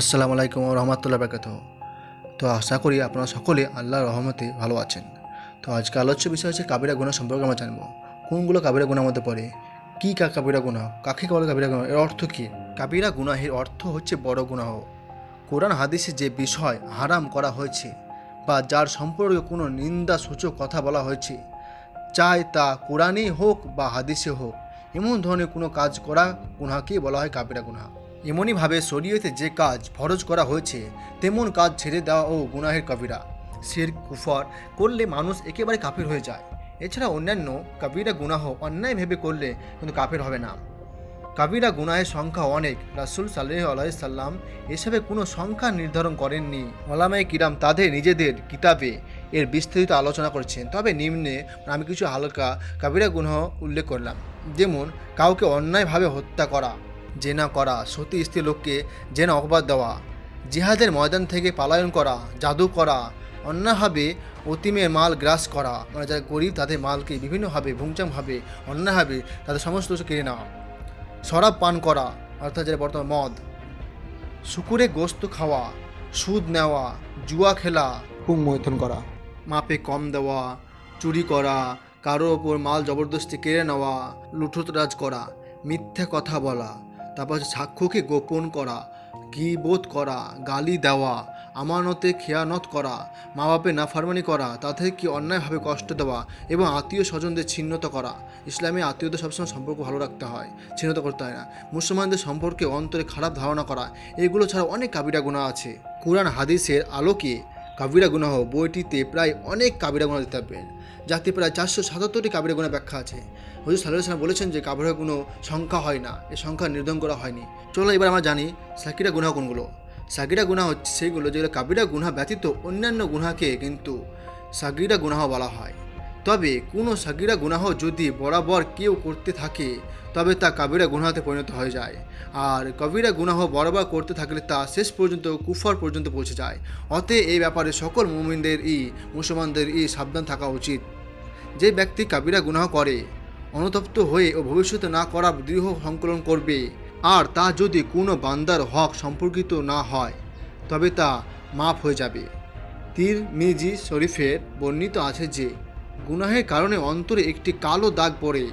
আসসালামু আলাইকুম রহমতুল্লাহ বরকাত তো আশা করি আপনারা সকলে আল্লাহর রহমতে ভালো আছেন। তো আজকে আলোচ্য বিষয় হচ্ছে কাবিরা গুণা সম্পর্কে আমরা জানব। কোনগুলো কাবিরা গুণার মধ্যে পড়ে? কী কা কাবিরা গুণা কাকে বলে কাবিরা গুণা এর অর্থ কী? কাবিরা গুনাহের অর্থ হচ্ছে বড় গুনাহ। কোরআন হাদিসে যে বিষয় হারাম করা হয়েছে বা যার সম্পর্কে কোনো নিন্দা সূচক কথা বলা হয়েছে, চাই তা কোরআনেই হোক বা হাদিসে হোক, এমন ধরনের কোনো কাজ করা গুনাহকেই বলা হয় কাবিরা গুনাহ। এমনইভাবে শরীয়তে যে কাজ ফরজ করা হয়েছে, তেমন কাজ ছেড়ে দেওয়া ও গুনাহের কবিরা। শির কুফর করলে মানুষ একেবারে কাফির হয়ে যায়। এছাড়া অন্যান্য কাবিরা গুনাহ অন্যায় ভেবে করলে কিন্তু কাফির হবে না। কাবিরা গুনাহের সংখ্যা অনেক। রাসুল সাল্লাহ আলাইসাল্লাম এসবে কোনো সংখ্যা নির্ধারণ করেননি। ওলামাই কিরাম তাদের নিজেদের কিতাবে এর বিস্তারিত আলোচনা করেছেন। তবে নিম্নে আমি কিছু হালকা কাবিরা গুনাহ উল্লেখ করলাম। যেমন, কাউকে অন্যায়ভাবে হত্যা করা। জেনা করা সতী স্ত্রী লোককে জেনা অপবাদ দেওয়া জিহাদের ময়দান থেকে পলায়ন করা জাদু করা অন্যভাবে অতিমের মাল গ্রাস করা মানে যারা গরিব তাদের মালকে বিভিন্নভাবে ভুংচাংভাবে অন্যভাবে তাদের সমস্ত কিছু কেড়ে নেওয়া শরাব পান করা অর্থাৎ যেটা বর্তমান মদ শুকুরে গোস্ত খাওয়া সুদ নেওয়া জুয়া খেলা হুম মৈথন করা। মাপে কম দেওয়া চুরি করা কারও ওপর মাল জবরদস্তি কেড়ে নেওয়া লুঠতরাজ করা মিথ্যা কথা বলা তারপর সাক্ষ্যকে গোপন করা গিবোধ করা, গালি দেওয়া, আমানতে খেয়ানত করা মা বাপের নাফারমানি করা, তাদের কি অন্যায়ভাবে কষ্ট দেওয়া এবং আত্মীয় স্বজনদের ছিন্নত করা। ইসলামে আত্মীয়দের সবসময় সম্পর্ক ভালো রাখতে হয়, ছিন্নত করতে হয় না। মুসলমানদের সম্পর্কে অন্তরে খারাপ ধারণা করা, এগুলো ছাড়া অনেক কাবিরা গুণা আছে। কোরআন, হাদিসের আলোকে কাবিরা গুনাহ, বইটিতে প্রায় অনেক কাবিরা গুণা দিতে পারবেন যাতে প্রায় চারশো সাতাত্তরটি কাবিরা গুণা ব্যাখ্যা আছে। হজুর সাল্লাহ বলেছেন যে কাবিরা কোনো সংখ্যা হয় না, এ সংখ্যা নির্ধারণ করা হয়নি। চলো এবার আমরা জানি সাকিরা গুনাহ কোনগুলো। সাকিরা গুনাহ হচ্ছে সেইগুলো যেগুলো কাবিরা গুনাহ ব্যতীত অন্যান্য গুনাহকে কিন্তু সাকিরা গুনাহ বলা হয়। তবে কোনো সাগিরা গুনাহ যদি বরাবর কেউ করতে থাকে, তবে তা কাবিরা গুনাহতে পরিণত হয়ে যায়। আর কবিরা গুনাহ বরাবর করতে থাকলে তা শেষ পর্যন্ত কুফর পর্যন্ত পৌঁছে যায়। অতএ এই ব্যাপারে সকল মুমিনদের ই মুসলমানদের ই সাবধান থাকা উচিত। যে ব্যক্তি কাবিরা গুনাহ করে, অনুতপ্ত হয়ে ও ভবিষ্যতে না করার দৃঢ় সংকলন করবে, আর তা যদি কোনো বান্দার হক সম্পর্কিত না হয়, তবে তা মাফ হয়ে যাবে। তীর মিজি শরীফের বর্ণিত আছে যে গুনাহের কারণে অন্তরে একটি কালো দাগ পড়ে।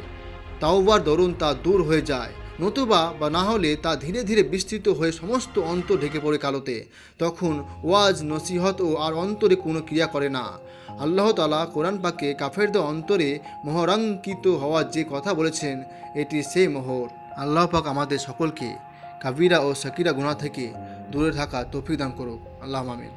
তাওবার দরুন তা দূর হয়ে যায়। নতুবা বা না হলে তা ধীরে ধীরে বিস্তৃত হয়ে সমস্ত অন্তর ঢেকে পড়ে কালোতে। তখন ওয়াজ, নসিহত ও আর অন্তরে কোনো ক্রিয়া করে না। আল্লাহ তালা কোরআন পাকে কাফেরদের অন্তরে মোহরাঙ্কিত হওয়ার যে কথা বলেছেন, এটি সেই মোহর। আল্লাহ পাক আমাদের সকলকে কাবিরা ও সাকিরা গুণা থেকে দূরে থাকা তফিক দান করুক। আল্লাহ আমিন।